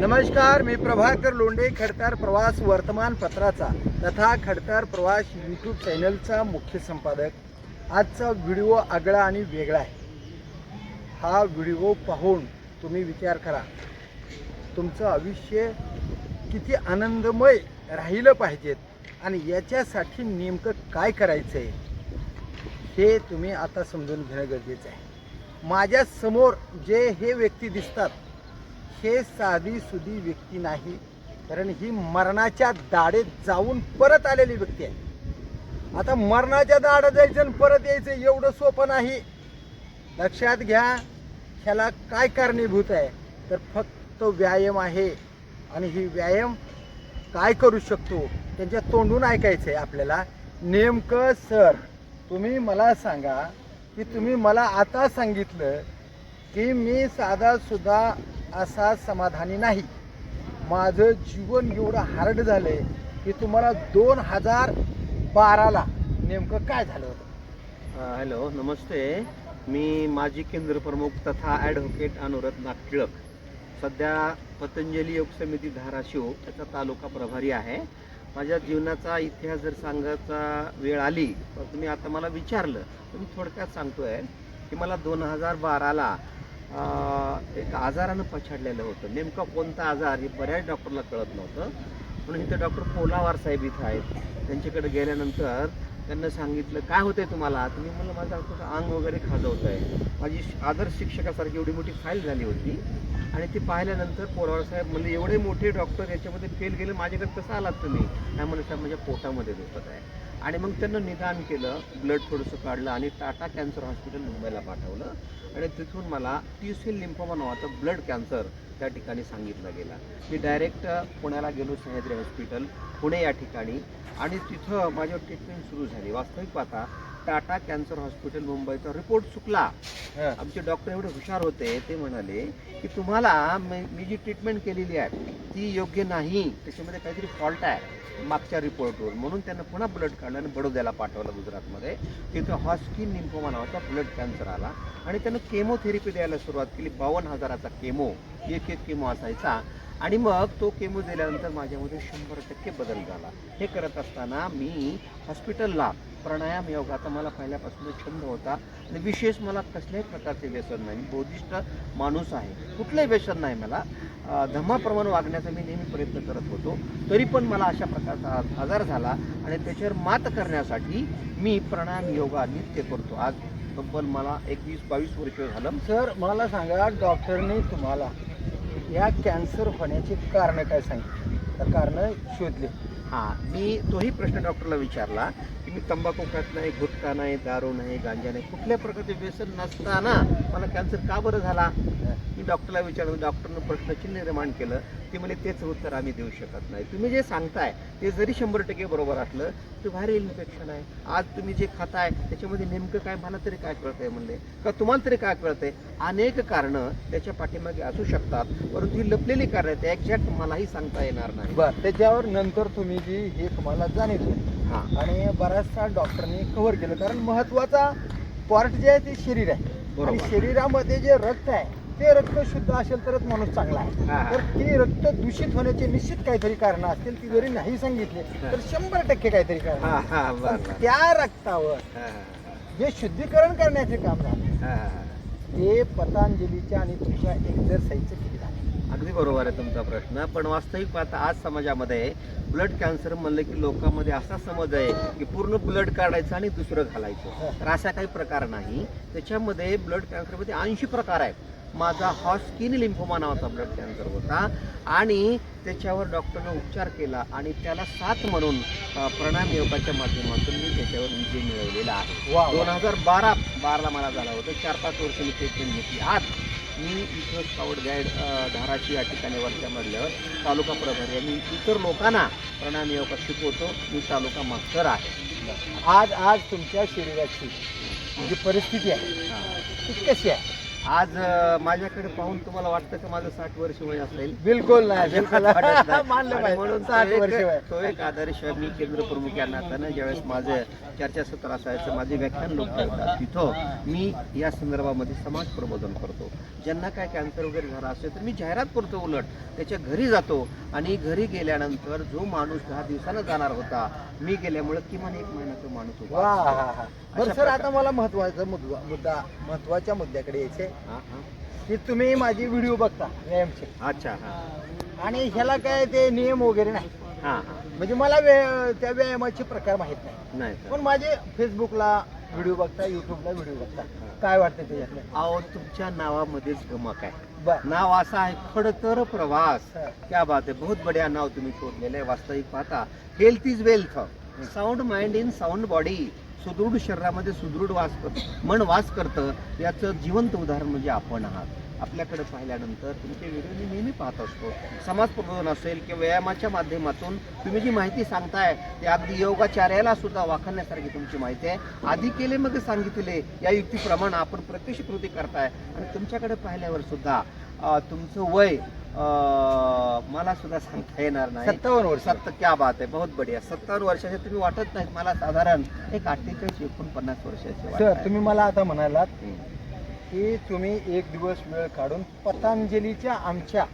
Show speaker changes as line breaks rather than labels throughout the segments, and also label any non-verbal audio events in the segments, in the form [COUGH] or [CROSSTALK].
नमस्कार मी प्रभाकर लोंढे खडतर प्रवास वर्तमानपत्राचा तथा खडतर प्रवास यूट्यूब चॅनलचा मुख्य संपादक. आजचा व्हिडिओ आगळा आणि वेगळा आहे. हा व्हिडिओ पाहून तुम्ही विचार करा तुमचं आयुष्य किती आनंदमय राहिलं पाहिजेत आणि याच्यासाठी नेमकं काय करायचं आहे हे तुम्ही आता समजून घेणं गरजेचं आहे. माझ्यासमोर जे हे व्यक्ती दिसतात हे साधी सुधी व्यक्ती नाही कारण ही मरणाच्या दाढेत जाऊन परत आलेली व्यक्ती आहे. आता मरणाच्या दाडा जायचं आणि परत यायचं एवढं सोपं नाही. लक्षात घ्या ह्याला काय कारणीभूत आहे? तर फक्त व्यायाम आहे. आणि ही व्यायाम काय करू शकतो? त्यांच्या तोंडून ऐकायचं आहे आपल्याला. नेमकं सर तुम्ही मला सांगा की तुम्ही मला आता सांगितलं की मी साधा सुद्धा असा समाधानी नाही. माझं जीवन एवढं हार्ड झालं आहे की तुम्हाला दोन हजार बाराला नेमकं काय झालं होतं?
हॅलो नमस्ते. मी माजी केंद्र प्रमुख तथा ॲडव्होकेट अनुरत नागटिळक. सध्या पतंजली योग समिती धाराशिव याचा तालुका प्रभारी आहे. माझ्या जीवनाचा इतिहास जर सांगायचा वेळ आली तर तुम्ही आता मला विचारलं तर मी थोडक्यात सांगतोय की मला दोन हजार बाराला आजारानं पछाडलेलं होतं. नेमका कोणता आजार हे बऱ्याच डॉक्टरला कळत नव्हतं. म्हणून इथं डॉक्टर पोलावार साहेब इथं आहेत. त्यांच्याकडे गेल्यानंतर त्यांना सांगितलं काय होतंय तुम्हाला? तुम्ही मला माझं अंग वगैरे खाजवत आहे माझी श- आदर्श शिक्षकासारखी एवढी मोठी फाईल झाली होती. आणि ती पाहिल्यानंतर पोलावार साहेब म्हणजे एवढे मोठे डॉक्टर याच्यामध्ये फेल गेले माझ्याकडे कसं आलात तुम्ही? नाही म्हणलं साहेब माझ्या पोटामध्ये दुखत आहे. आणि मग त्यांना निदान केलं ब्लड थोडंसं काढलं आणि टाटा कॅन्सर हॉस्पिटल मुंबईला पाठवलं. आणि तिथून मला टी सी लिम्फोमा नावाचं ब्लड कॅन्सर त्या ठिकाणी सांगितलं गेला. मी डायरेक्ट पुण्याला गेलो सह्याद्री हॉस्पिटल पुणे या ठिकाणी. आणि तिथं माझ्यावर ट्रीटमेंट सुरू झाली. वास्तविक पाहता टाटा कॅन्सर हॉस्पिटल मुंबईचा रिपोर्ट चुकला. आमचे डॉक्टर एवढे हुशार होते ते म्हणाले की तुम्हाला मी मी जी ट्रीटमेंट केलेली आहे ती योग्य नाही. त्याच्यामध्ये काहीतरी फॉल्ट आहे मागच्या रिपोर्टवर म्हणून त्यांना पुन्हा ब्लड काढलं आणि बडोद्याला पाठवलं गुजरातमध्ये. तिथं हॉस्किन निम्फोमा नावाचा ब्लड कॅन्सर आला. आणि त्यानं केमोथेरपी द्यायला सुरुवात केली. बावन्न हजाराचा केमो एक एक केमो असायचा. आणि मग तो केमो दिल्यानंतर माझ्यामध्ये शंभर टक्के बदल झाला. हे करत असताना मी हॉस्पिटलला प्राणायाम योग आता मला पहिल्यापासून छंद होता. आणि विशेष मला कसल्याही प्रकारचे व्यसन नाही. मी बौद्धिस्ट माणूस आहे. कुठलंही व्यसन नाही मला. अं, धम्माप्रमाणे वागण्याचा मी नेहमी प्रयत्न करत होतो. तरी पण मला अशा प्रकारचा आजार झाला आणि त्याच्यावर मात करण्यासाठी मी प्राणायाम योगा नित्य करतो. आज तब्बल मला एकवीस बावीस वर्ष झालं.
सर मला सांगा डॉक्टरने तुम्हाला या कॅन्सर होण्याचे कारण काय सांगितले? तर कारण शोधले.
हां मी तोही प्रश्न डॉक्टरला विचारला. मी तंबाखू खात नाही गुटखा नाही दारू नाही गांजा नाही कुठल्या प्रकारचे व्यसन नसताना मला कॅन्सर का बरं झाला? मी डॉक्टरला विचारलं डॉक्टरनं प्रश्नचिन्ह निर्माण केलं. ते म्हणजे तेच उत्तर आम्ही देऊ शकत नाही. तुम्ही जे सांगताय ते जरी शंभर टक्के बरोबर असलं ते व्हायरल इन्फेक्शन आहे. आज तुम्ही जे खाताय त्याच्यामध्ये नेमकं काय मला तरी काय कळतंय म्हणले? का तुम्हाला तरी काय कळतंय? अनेक कारणं त्याच्या पाठीमागे असू शकतात परंतु ही लपलेली कारण आहेत एक्झॅक्ट मलाही सांगता येणार नाही.
बरं त्याच्यावर नंतर तुम्ही जी हे तुम्हाला जाणवलं
हां
आणि बऱ्याचसा डॉक्टरने कव्हर केलं कारण महत्त्वाचा पार्ट जे आहे ते शरीर आहे आणि. शरीरामध्ये जे रक्त आहे ते रक्त शुद्ध असेल तरच माणूस चांगला आहे
हा.
तर ते रक्त दूषित होण्याचे निश्चित काहीतरी कारण असतील ती जरी नाही सांगितले तर शंभर टक्के काहीतरी कारण
हां. हां बरं बरं
त्या रक्तावर
हां,
जे शुद्धीकरण करण्याचे काम झाले
हां, हां.
ते पतंजलीच्या आणि तुमच्या एक्झरसाईजचं किती
अगदी बरोबर आहे तुमचा प्रश्न. पण वास्तविक पाहता आज समाजामध्ये ब्लड कॅन्सर म्हणलं की लोकांमध्ये असा समज आहे की पूर्ण ब्लड काढायचं आणि दुसरं घालायचं. तर असा काही प्रकार नाही. त्याच्यामध्ये ब्लड कॅन्सरमध्ये ऐंशी प्रकार आहेत. माझा हॉस्किन लिम्फोमा नावाचा ब्लड कॅन्सर होता आणि त्याच्यावर डॉक्टरनं उपचार केला आणि त्याला साथ म्हणून अ, प्राणायाम योगाच्या माध्यमातून मी त्याच्यावर विजय मिळवलेला आहे. दोन हजार बारा बाराला मला झाला होता. चार पाच वर्ष मी ट्रीटमेंट घेतली. आज मी इथं स्काउट गाईड धाराशी या ठिकाणी वरच्या मधल्यावर तालुका प्रभारी मी इतर लोकांना प्रणाम योग शिकवतो. मी तालुका मास्टर आहे.
आज आज तुमच्या शरीराची जी परिस्थिती आहे ती कशी आहे?
आज माझ्याकडे पाहून तुम्हाला वाटतं का माझं साठ वर्ष वय असेल
बिलकुल नाही बिलकुल
वाटत नाही. [LAUGHS] [LAUGHS]
मानलं
आणि
पाहिजे
म्हणून
साठ
तो
वर्ष
एक-. तो एक आदर्श मी केंद्र प्रमुख या नात्यानं ज्यावेळेस माझं चर्चासत्र असायचं माझे व्याख्यान लोक ठेवतात तिथं मी या संदर्भामध्ये समाज प्रबोधन करतो ज्यांना काय कॅन्सर वगैरे झाला असेल तर मी जाहिरात करतो उलट त्याच्या घरी जातो आणि घरी गेल्यानंतर जो माणूस दहा दिवसानं जाणार होता मी गेल्यामुळे किमान एक महिना तो माणूस उभा
वा
असतो.
हा हा बरं सर. आता मला महत्त्वाचा मुद्दा मुद्दा महत्त्वाच्या मुद्द्याकडे यायचे. की तुम्ही माझी व्हिडिओ बघता व्यायामचे
अच्छा हा.
आणि ह्याला काय ते नियम वगैरे नाही. म्हणजे मला त्या व्यायामाचे प्रकार माहीत नाही? पण माझे फेसबुकला व्हिडिओ बघता युट्यूबला व्हिडिओ बघता. काय वाटतं त्याच्यातलं?
अहो तुमच्या नावामध्येच गमक आहे.
बर.
नाव असं आहे खडतर प्रवास. क्या बात आहे बहुत बढिया नाव तुम्ही शोधलेलं आहे वास्तविक पाहता. Health is wealth sound mind in sound body सुदृढ शरीरामध्ये सुदृढ वास करतं मन वास करतं. याचं जिवंत उदाहरण म्हणजे आपण आहात. आपल्याकडे पाहिल्यानंतर तुमचे व्हिडिओ मी नेहमी पाहत असतो. समाज प्रबोधन असेल किंवा व्यायामाच्या माध्यमातून तुम्ही जी माहिती सांगताय ते अगदी योगाचार्याला सुद्धा वाखाणण्यासारखी तुमची माहिती आहे. आधी केले मग सांगितले. या युक्तीप्रमाणे आपण प्रत्यक्ष कृती करताय. आणि तुमच्याकडे पाहिल्यावर सुद्धा तुमचं वय मला सुद्धा सांगता येणार नाही
सत्तावन्न वर्ष
सत्त क्या बात आहे बहुत बढिया सत्तर वर्षाचे तुम्ही वाटत नाहीत मला साधारण एक अठ्ठेचाळीस एकोणपन्नास वर्षाचे
सर. तुम्ही मला आता म्हणालात. की तुम्ही एक दिवस वेळ काढून पतंजलीच्या आमच्या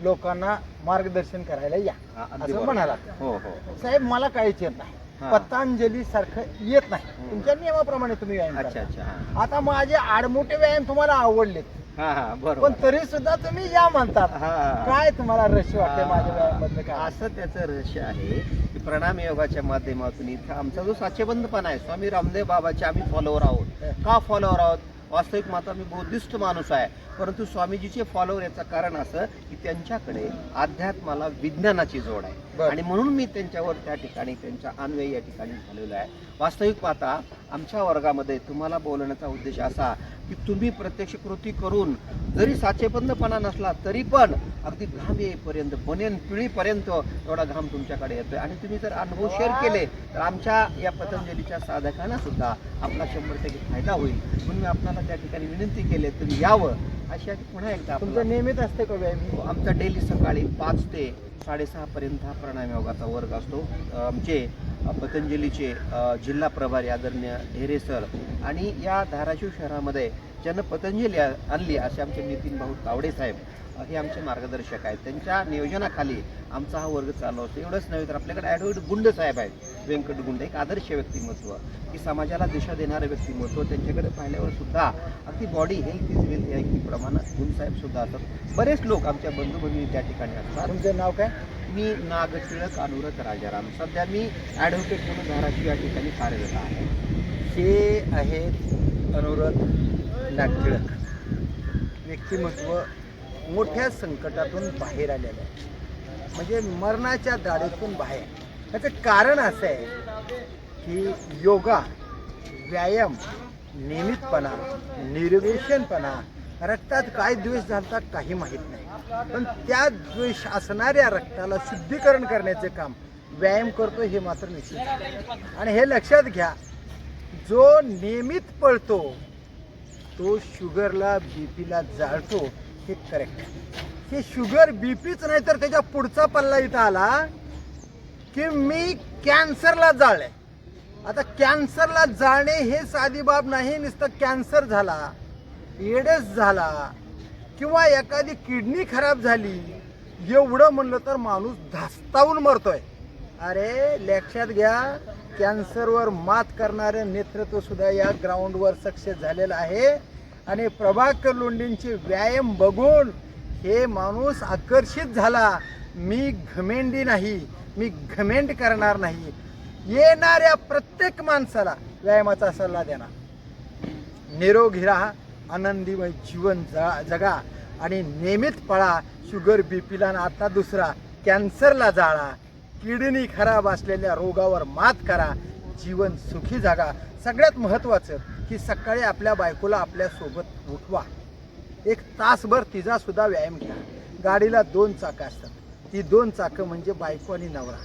लोकांना मार्गदर्शन करायला या असं. म्हणाला
हो हो हो.
साहेब मला काहीच येत नाही. पतंजली सारखं येत नाही. तुमच्या नियमाप्रमाणे तुम्ही व्यायाम
अच्छा. अच्छा.
आता माझे आडमोठे व्यायाम तुम्हाला आवडलेत
हा हा
पण
बरोबर
तरी सुद्धा तुम्ही या म्हणतात.
हा, हा.
काय तुम्हाला रश वाटते माझ्या काय?
असं त्याचं रहस्य आहे की प्रणाम योगाच्या माध्यमातून इथं आमचा जो साचेबंदपणा आहे स्वामी रामदेव बाबाचे आम्ही फॉलोअर आहोत. का फॉलोअर आहोत? वास्तविक माता मी बौद्धिस्ट माणूस आहे. परंतु स्वामीजीचे फॉलोअर याचं कारण असं की त्यांच्याकडे अध्यात्माला विज्ञानाची जोड आहे. आणि म्हणून मी त्यांच्यावर त्या ठिकाणी त्यांच्या अन्वयी या ठिकाणी झालेलो आहे. वास्तविक पाहता आमच्या वर्गामध्ये तुम्हाला बोलण्याचा उद्देश असा की तुम्ही प्रत्यक्ष कृती करून जरी साचेबंदपणा नसला तरी पण अगदी घाम येईपर्यंत बनेन पिढीपर्यंत एवढा घाम तुमच्याकडे येतोय. आणि तुम्ही जर अनुभव शेअर केले तर आमच्या या पतंजलीच्या साधकांना सुद्धा आपला शंभर टक्के फायदा होईल. म्हणून मी आपल्याला त्या ठिकाणी विनंती केली तुम्ही यावं. अशी पुन्हा एकदा
तुमचं नियमित असते का व्यायाम?
आमचा डेली सकाळी पाच ते साडेसहा पर्यंत हा प्राणायाम योगाचा वर्ग असतो. आमचे पतंजलीचे जिल्हा प्रभारी आदरणीय ढेरे सर आणि या धाराशिव शहरामध्ये ज्यानं पतंजली आणली असे आमचे नितीन भाऊ तावडे साहेब हे आमचे मार्गदर्शक आहेत. त्यांच्या नियोजनाखाली आमचा हा वर्ग चालू असतो. एवढंच नव्हे तर आपल्याकडे ॲडव्होकेट गुंड साहेब आहेत. व्यंकट गुंड एक आदर्श व्यक्तिमत्व की समाजाला दिशा देणारं व्यक्तिमत्व त्यांच्याकडे पाहिल्यावर सुद्धा अगदी बॉडी हेल्थ इज वेल्थ या युक्तीप्रमाणे गुंड साहेब सुद्धा असतात. बरेच लोक आमच्या बंधू भगिनी त्या ठिकाणी असतात.
तुमचं नाव काय?
मी नागटिळक अनुरत राजाराम. सध्या मी ॲडव्होकेट म्हणून धाराशिव या ठिकाणी कार्यरत आहे.
हे आहेत अनुराध नागटिळक व्यक्तिमत्व मोठ्या संकटातून बाहेर आलेलं आहे. म्हणजे मरणाच्या दाढीतून बाहेर. त्याचं कारण असं आहे की योगा व्यायाम नियमितपणा निर्वेशनपणा रक्तात काय द्वेष झालता काही माहीत नाही पण त्या द्वेष असणाऱ्या रक्ताला शुद्धीकरण करण्याचे काम व्यायाम करतो हे मात्र निश्चित आहे. आणि हे लक्षात घ्या जो नियमित पळतो तो शुगरला बी पीला जाळतो हे करेक्ट हे शुगर बी पीच नाही तर त्याच्या पुढचा पल्ला इथं आला की मी कॅन्सरला जाळले. आता कॅन्सरला जाळणे हे साधी बाब नाही नुसतं कॅन्सर झाला एडस झाला किंवा एखादी किडनी खराब झाली एवढं म्हणलं तर माणूस धास्तावून मरतोय. अरे लक्षात घ्या कॅन्सरवर मात करणारं नेतृत्व सुद्धा या ग्राउंडवर सक्सेस झालेलं आहे. आणि प्रभाकर लोंडींचे व्यायाम बघून हे माणूस आकर्षित झाला. मी घमेंडी नाही. मी घमेंट करणार नाही. येणाऱ्या प्रत्येक माणसाला व्यायामाचा सल्ला देणार. निरोगी राहा आनंदीमय जीवन जगा आणि नियमित पळा. शुगर बीपीला आणि आता दुसरा. कॅन्सरला जाळा. किडनी खराब असलेल्या रोगावर मात करा. जीवन सुखी जागा. सगळ्यात महत्त्वाचं की सकाळी आपल्या बायकोला आपल्यासोबत उठवा. एक तासभर तिचा सुद्धा व्यायाम घ्या. गाडीला दोन चाकं असतात. ही दोन चाकं म्हणजे बायको आणि नवरा.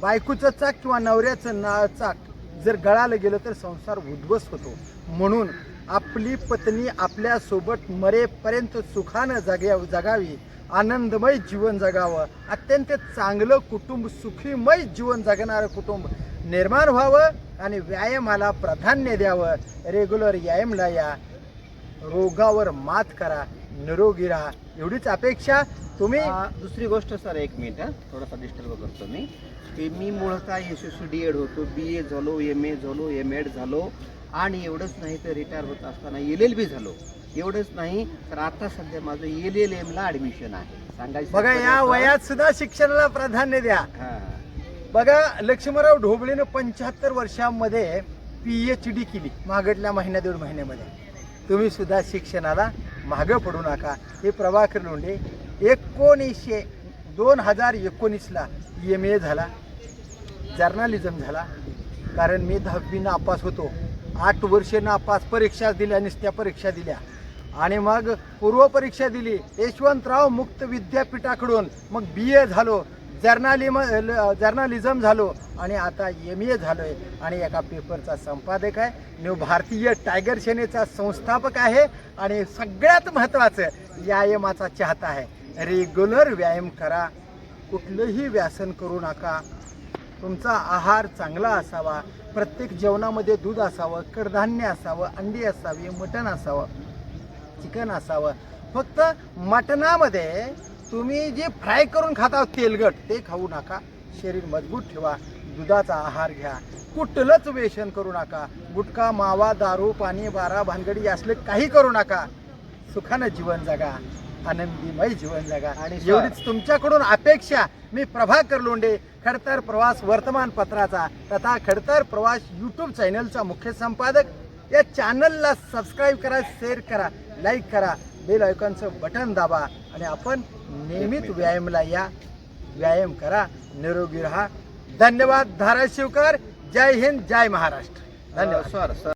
बायकोचं चाक किंवा नवऱ्याचं ना चाक जर गळालं गेलं तर संसार उद्ध्वस्त होतो. म्हणून आपली पत्नी आपल्यासोबत मरेपर्यंत सुखानं जग्या जगावी आनंदमय जीवन जगावं अत्यंत चांगलं कुटुंब सुखीमय जीवन जगणारं कुटुंब निर्माण व्हावं आणि व्यायामाला प्राधान्य द्यावं. रेग्युलर व्यायामला या रोगावर मात करा निरोगी राहा. एवढीच अपेक्षा. तुम्ही
दुसरी गोष्ट सर एक मिनिट हा. थोडासा डिस्टर्ब करतो मी. की मी मुळतः एस डी एड होतो बी ए झालो एम ए झालो एम एड झालो आणि एवढंच नाही तर रिटायर होत असताना एल एल बी झालो. एवढंच नाही तर आता सध्या माझं एल एल एमला ॲडमिशन आहे. सांगायचं
बघा या वयात सुद्धा शिक्षणाला प्राधान्य द्या. बघा लक्ष्मणराव ढोबळेनं पंच्याहत्तर वर्षामध्ये पी एच डी केली मागडल्या महिन्या दीड महिन्यामध्ये. तुम्ही सुद्धा शिक्षणाला मागं पडू नका. हे प्रभाकर लोंढे एकोणीसशे दोन हजार एकोणीसला एम ए झाला. जर्नालिझम झाला. कारण मी दहावी नापास होतो. आठ वर्षे नापास परीक्षा दिल्या नुसत्या परीक्षा दिल्या. आणि मग पूर्वपरीक्षा दिली. यशवंतराव मुक्त विद्यापीठाकडून मग बी ए झालो. जर्नालिम जर्नालिझम झालो आणि आता एम ए झालो आहे आणि एका पेपरचा संपादक आहे. न्यू भारतीय टायगर सेनेचा संस्थापक आहे. आणि सगळ्यात महत्त्वाचं व्यायामाचा चाहता आहे. रेग्युलर व्यायाम करा. कुठलंही व्यासन करू नका. तुमचा आहार चांगला असावा. प्रत्येक जेवणामध्ये दूध असावं कडधान्य असावं अंडी असावी मटण असावं चिकन असावं. फक्त मटणामध्ये तुम्ही जे फ्राय करून खाता तेलगट ते खाऊ नका. शरीर मजबूत ठेवा. दुधाचा आहार घ्या. कुठलंच वेषण करू नका. गुटखा मावा दारू पाणी बारा भानगडी असले काही करू नका. सुखानं जीवन जगा. आनंदीमय जीवन जगा.
आणि
एवढीच तुमच्याकडून अपेक्षा मी प्रभाकर लोंढे खडतर प्रवास वर्तमानपत्राचा तथा खडतर प्रवास यूट्यूब चॅनलचा मुख्य संपादक. या चॅनलला सबस्क्राईब करा शेअर करा लाईक करा. बेल आयकॉनचं बटन दाबा आणि आपण नियमित व्यायामला या. व्यायाम करा निरोगी राहा. धन्यवाद धाराशिवकर. जय हिंद जय महाराष्ट्र. धन्यवाद.
Sir sir.